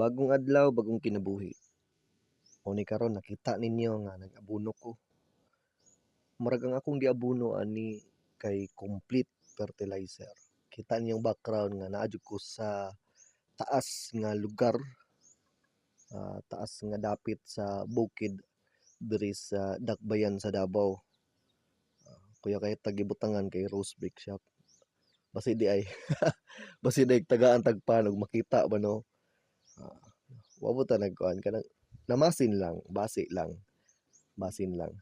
Bagong adlaw, bagong kinabuhi. O ni karon nakita ninyo nga nag-abono ko. Murag ang akong giabono ani kay complete fertilizer. Kita niyo background nga naa jud ko sa taas nga lugar. ah, taas nga dapit sa bukid diri sa Dakbayan sa Davao. Ah, kuya kay tagibutangan kay Rose Bake Shop. Basi di ay basi di tagaan tagpan og makita ba no. Ah, wa mo ta kanang namasin lang, basi lang. Basin lang.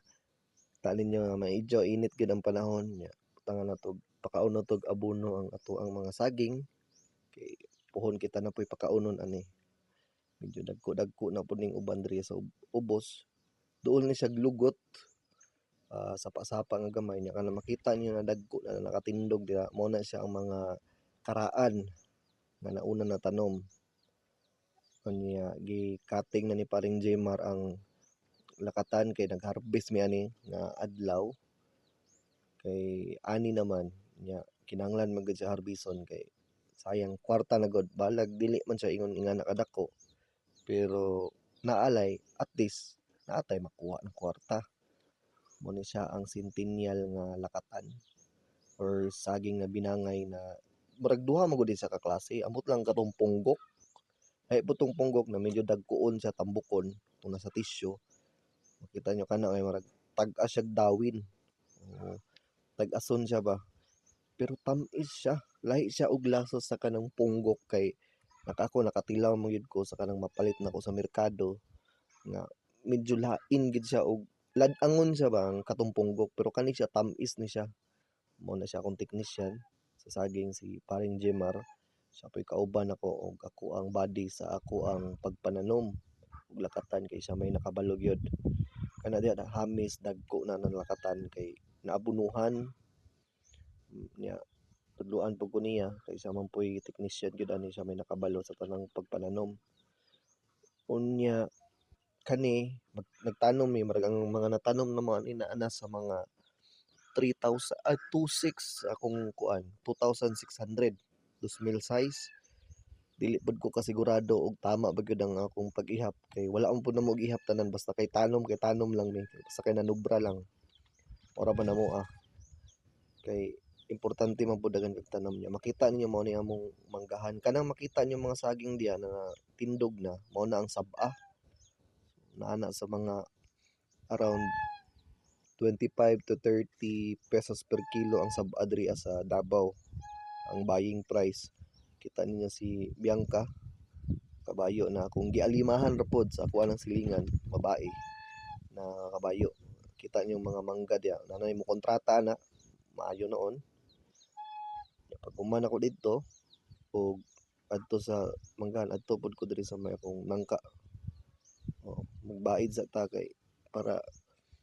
Ta ninyo nga maidyo init gid ang panahon nya. Tangan na to pakauno tog abono ang ato ang mga saging kay puhon kita na po'y pakaunon ani. Medyo dagko-dagko na po ning uban diri sa ub- ubos. Duol ni siya glugot. Ah, sapa-sapa nga gamay nya kana makita niyo na dagko na nakatindog dira mo na siya ang mga karaan nga nauna na tanom. Kanya gi-cutting na ni paring Jemar ang lakatan kay nag-harvest mi ani nga adlaw. Kay ani naman nya kinahanglan man gud siya harbison kay sayang kwarta na gud. Balag dili man siya ingon nga nakadako pero naalay at least naatay makuha ng kwarta. Mo ni siya ang centennial nga lakatan or saging na binangay na murag duha man gud sa kaklase amot lang katong ay putong punggok na medyo dagkuon siya tambukon kung nasa tissue. Makita nyo kana ay murag tag-as siya dawin. Oo, tag-ason siya ba? Pero tamis siya. Lahi siya og laso sa kanang punggok kay nakako nakatilaw mo yun ko sa kanang mapalit na ko sa merkado nga medyo lain gid siya og ladangon siya ba ang katong punggok. Pero kani siya tamis ni siya. Mo na siya akong technician sa saging si paring Jemar siya po'y kauban ako og ako ang body sa ako ang pagpananom ug lakatan kay siya may nakabalog yun. Kana diha hamis dagko na ng lakatan kay naabunuhan. Niya tudluan pud ko niya kay siya man po'y technician gyud ani siya may nakabalo sa tanang pagpananom. Unya kani mag, nagtanom mi marag ang mga natanom na mga inaana sa mga 3,000 ah, 26 akong kuan 2,600 2,000 size. Dili pud ko kasigurado og tama ba gyud ang akong pag-ihap. Kay wala man pud na mo ihap tanan basta kay tanom kay tanom lang mi basta kay nanubra lang. Ora ba namo ah. Kay importante man pud dagan tanom niya. Makita ninyo mao ni among manggahan. Kanang makita niyo mga saging diya na tindog na mao na ang sab-a. Naana sa mga around 25 to 30 pesos per kilo ang sab-a diri sa Davao ang buying price. Kita ninyo si Bianca. Kabayo na kung gialimahan ra pod sa ako ng silingan. Babae. Na kabayo kita niyo mga mangga diya. Nanay mo kontrata na. Maayo noon. Pag uman ako dito o adto sa manggahan adto pod ko diri sa may akong nangka o, magbaid sa takay para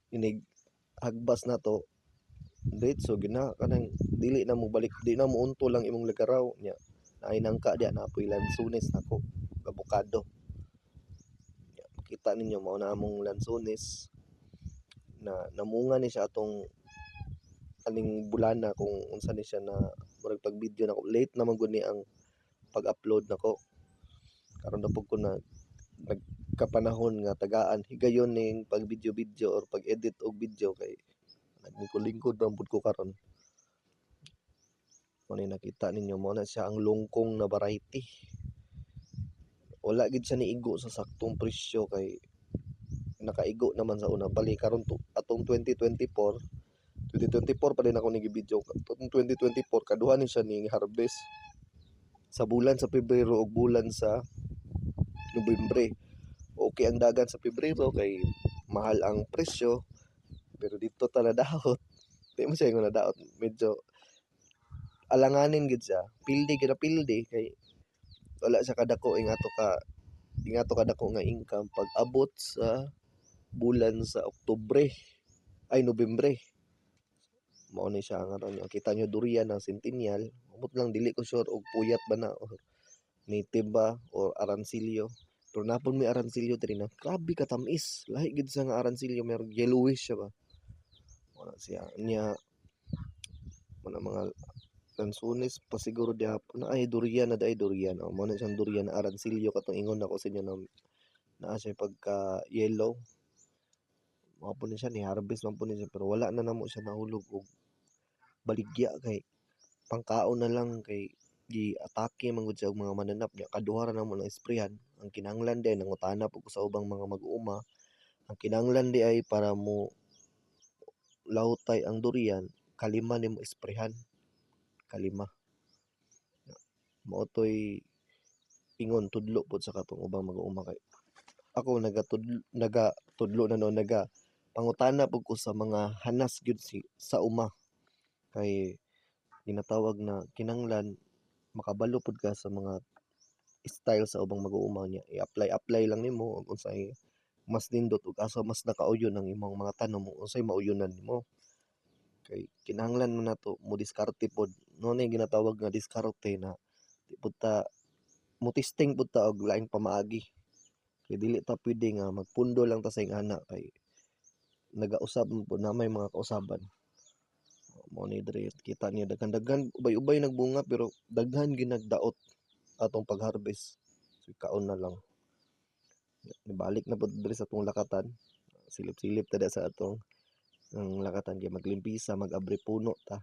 inig hagbas na to diretso gina kanang dili na mo balik di na mo unto lang imong lagaraw nya. Naay nangka diya na apoy lansunes nako avocado nya makita ninyo mao na among lansunes. Na namunga ni siya atong aning bulana kung unsa ni siya na murag pag video nako. Late naman gud ni ang pag-upload nako. Karon na pud ko na nagkapanahon nga tagaan. Higayon ning pag video video or pag edit og video kay naglingkod ra pud ko karon. Mo nakita ninyo mo na siya ang lungkong na variety. Wala gid siya niigo sa saktong presyo kay nakaigo naman sa una. Bali karon to atong 2024 2024 pa din ako nigi-video atong 2024 kaduha ni siya ni harvest. Sa bulan sa Pebrero ug bulan sa Nobyembre. Okay ang dagan sa Pebrero kay mahal ang presyo pero dito ta nadaot di mo siya yung nadaot medyo alanganin gid siya. Pildi gid pildi kay wala siya kadako. Ing ato ka ing ato kadako nga income. Pag abot sa bulan sa Oktubre ay Nobyembre mao ni siya nga ron kita nyo durian ng centennial umot lang dili ko sure. Og puyat ba na or native ba or aransilyo. Pero napon may aransilyo diri na. Grabe ka tamis. Lahi gid sa nga aransilyo. Mer yellowish siya ba wala siya. Niya mo na mga Lansones pa siguro gyapon ay durian na daay durian, oh, mao na siyang durian. Na aransilyo katong ingon nako sa inyo na naa siya pagka-yellow. Mao po ni siya ni-harvest man po ni siya pero wala na namo siya nahulog og baligya kay pangkaon na lang kay giatake man gud og mga mananap. Nya kaduha ra namo na-sprayhan. Ang kinahanglan di ay nangutana po ko sa ubang mga mag-uuma, ang kinahanglan di ay para mo lahutay ang durian kalima nimo sprayhan, kalima. Mao toy ingon tudlo pod sa katong ubang mag-uuma kay ako nagatud nagatudlo na no nagapangutana pud ko sa mga hanas gyud si sa uma. Kay ginatawag na kinahanglan makabalo pud ka sa mga style sa ubang mag-uuma nya i-apply-apply lang nimo ug unsay mas nindot ug asa mas nakauyon ang imong mga tanom unsay mauyonan nimo. Kay kinahanglan man nato modiskarte pod, mao na ginatawag nga diskarte na di pud ta mo-testing pud ta og laing pamaagi. Kay dili ta puwede nga magpundo lang ta sa ingana kay nagausab pud na may mga kausaban. Mao ni kita niyo daghan-daghan ubay-ubay nagbunga pero daghan gyud nagdaot atong pag-harvest. So kaon na lang. Nibalik na pud diri sa atong lakatan, silip-silip ta diha sa atong ang lakatan kay maglimpisa, mag-abri puno ta.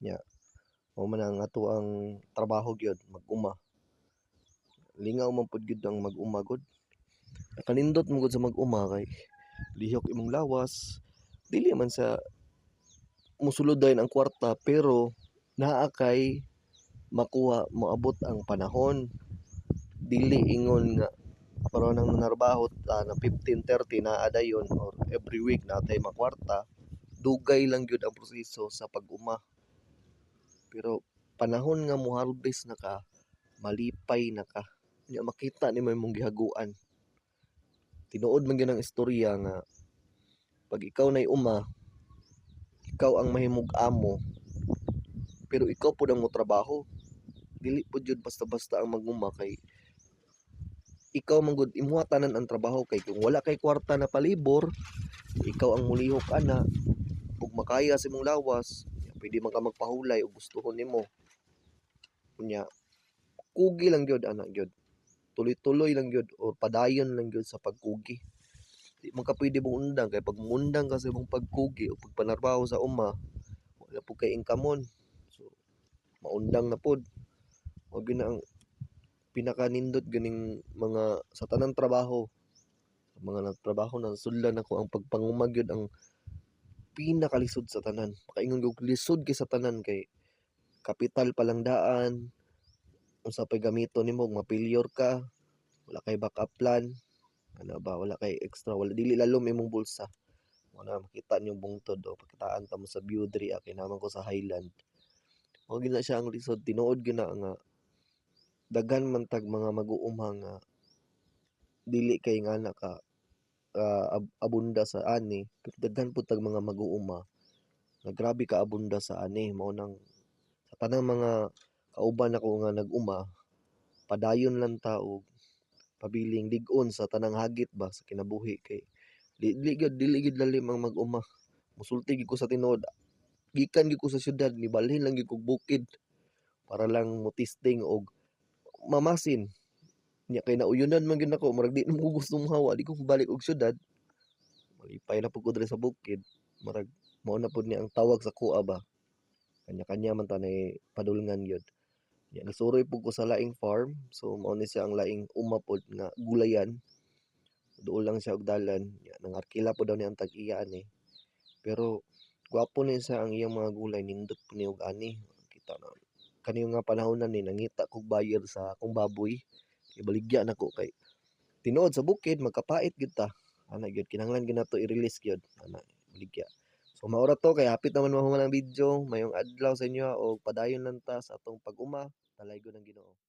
Nya mao man ang atoang trabaho gyud mag-uma. Lingaw man pud gyud ang mag-uma gud. Nakanindot man gud sa mag-uma kay lihok imong lawas, dili man sa mosulod dayon ang kwarta pero naa kay makuha moabot ang panahon. Dili ingon nga karon ang nanarbaho ta ng 15:30 naa dayon or every week naa tay makwarta, dugay lang gyud ang proseso sa pag-uma. Pero panahon nga mo-harvest na ka, malipay na ka, nya makita nimo imong gihaguan. Tinuod man gyud ang istorya nga pag ikaw nay uma, ikaw ang mahimong amo, pero ikaw pud ang motrabaho. Dili pud jud basta-basta ang mag-uma kay ikaw man gud imuha tanan ang trabaho kay kung wala kay kwarta na palibor, ikaw ang molihok ana ug makaya sa imong lawas, pwede man ka magpahulay ug gustuhon nimo. Unya kugi lang gyud ana gyud. Tuloy-tuloy lang gyud or padayon lang gyud sa pagkugi. Di man ka pwede mongundang kay pag mongundang ka sa imong pagkugi o pagpanarbaho sa uma, wala pud kay income-on. So maundang na. Mao gyud na ang pinakanindot ganing mga sa tanang trabaho, sa mga nagtrabaho na nasudlan nako ang pagpanguma gyud ang pinakalisod sa tanan. Makaingon kog lisod kay sa tanan kay kapital pa lang daan, unsa pay gamiton nimo ma-failure ka, wala kay backup plan, ano ba wala kay extra wala dili lalom imong bulsa. Na makita niyong bungtod o pakitaan ta mo sa view diri kay naman ko sa highland. Mao gyud na siya ang lisod tinuod gyud na nga daghan man tag mga mag-uuma nga dili kay ngana ka ah, ab abunda sa ani, daghan pud tag mga mag-uuma nga grabe kaabunda sa ani. Mao nang sa tanang mga kauban nako nga nag-uma, padayon lang ta og pabiling lig-on sa tanang hagit ba sa kinabuhi kay dili gyud dili gyud lalim ang mag-uma. Mosulti gyud ko sa tinuod, gikan gyud ko sa siyudad nibalhin lang gyud kog bukid para lang mo-testing og mamasin. Nya kay nauyonan man gyud nako murag di na ko gusto mohawa, di ko mobalik og siyudad. Malipay na diri sa bukid, murag mao na pud ni ang tawag sa kuha ba. Kanya-kanya man ta padulngan gyud. Nya nasuroy pud ko sa laing farm, so mao ni siya ang laing uma pod nga gulayan. Duol lang siya og dalan, nya nangarkila pud daw ni ang tag-iya ani. Pero gwapo ni siya ang iyang mga gulay nindot pud ni og ani. Kita na kaniyo nga panahon ni nangita kog buyer sa akong baboy. Kay baligya nako kay tinuod sa bukid magkapait gyud ta. Ana gyud kinahanglan gyud nato i-release gyud ana baligya. So mao ra to kay hapit naman mahuman ang video. Mayong adlaw sa inyo og padayon lang ta sa atong pag-uma. Talaygon ang Ginoo.